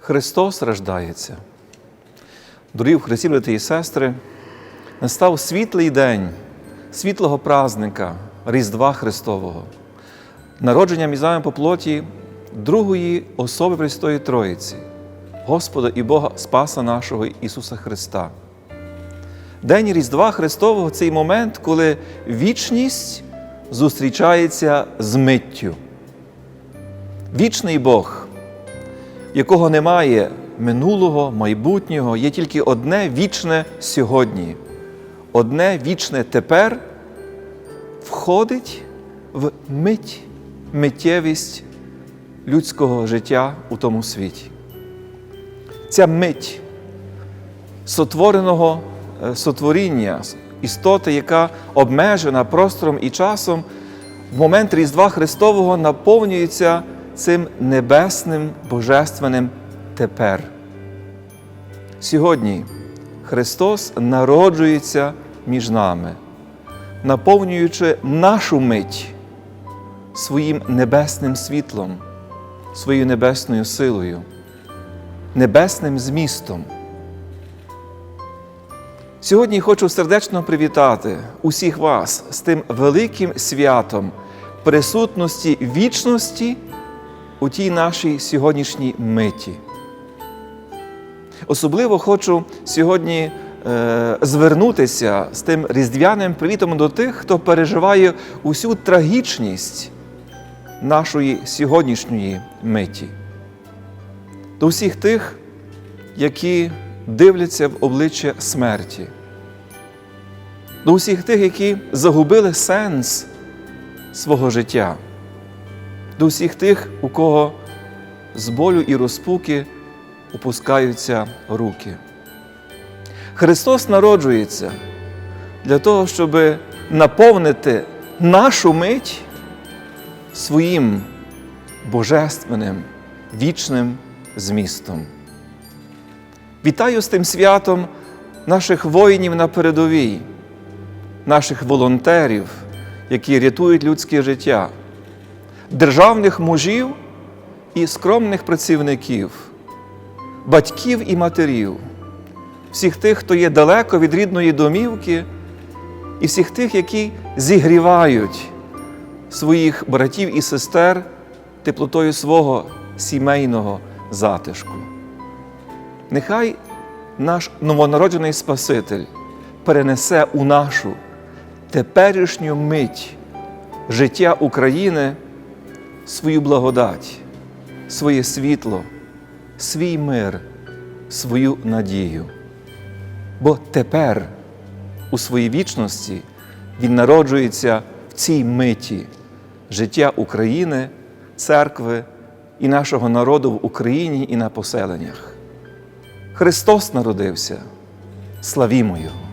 Христос рождається. Дорогі в Христі, брати і сестри, настав світлий день світлого празника Різдва Христового, народження мізами по плоті другої особи Престої Троїці, Господа і Бога Спаса нашого Ісуса Христа. День Різдва Христового цей момент, коли вічність зустрічається з миттю. Вічний Бог, якого немає минулого, майбутнього, є тільки одне вічне сьогодні, одне вічне тепер входить в мить, миттєвість людського життя у тому світі. Ця мить сотвореного е, сотворіння, істоти, яка обмежена простором і часом, в момент Різдва Христового наповнюється цим небесним божественним тепер. Сьогодні Христос народжується між нами, наповнюючи нашу мить своїм небесним світлом, своєю небесною силою, небесним змістом. Сьогодні хочу сердечно привітати усіх вас з тим великим святом присутності вічності у тій нашій сьогоднішній миті. Особливо хочу сьогодні е, звернутися з тим різдвяним привітом до тих, хто переживає усю трагічність нашої сьогоднішньої миті. До всіх тих, які дивляться в обличчя смерті, до усіх тих, які загубили сенс свого життя, до всіх тих, у кого з болю і розпуки опускаються руки. Христос народжується для того, щоб наповнити нашу мить своїм божественним, вічним змістом. Вітаю з тим святом наших воїнів на передовій, наших волонтерів, які рятують людське життя, державних мужів і скромних працівників, батьків і матерів, всіх тих, хто є далеко від рідної домівки, і всіх тих, які зігрівають своїх братів і сестер теплотою свого сімейного затишку. Нехай наш новонароджений Спаситель перенесе у нашу теперішню мить життя України свою благодать, своє світло, свій мир, свою надію. Бо тепер, у своїй вічності, Він народжується в цій миті життя України, церкви і нашого народу в Україні і на поселеннях. Христос народився, славімо Його!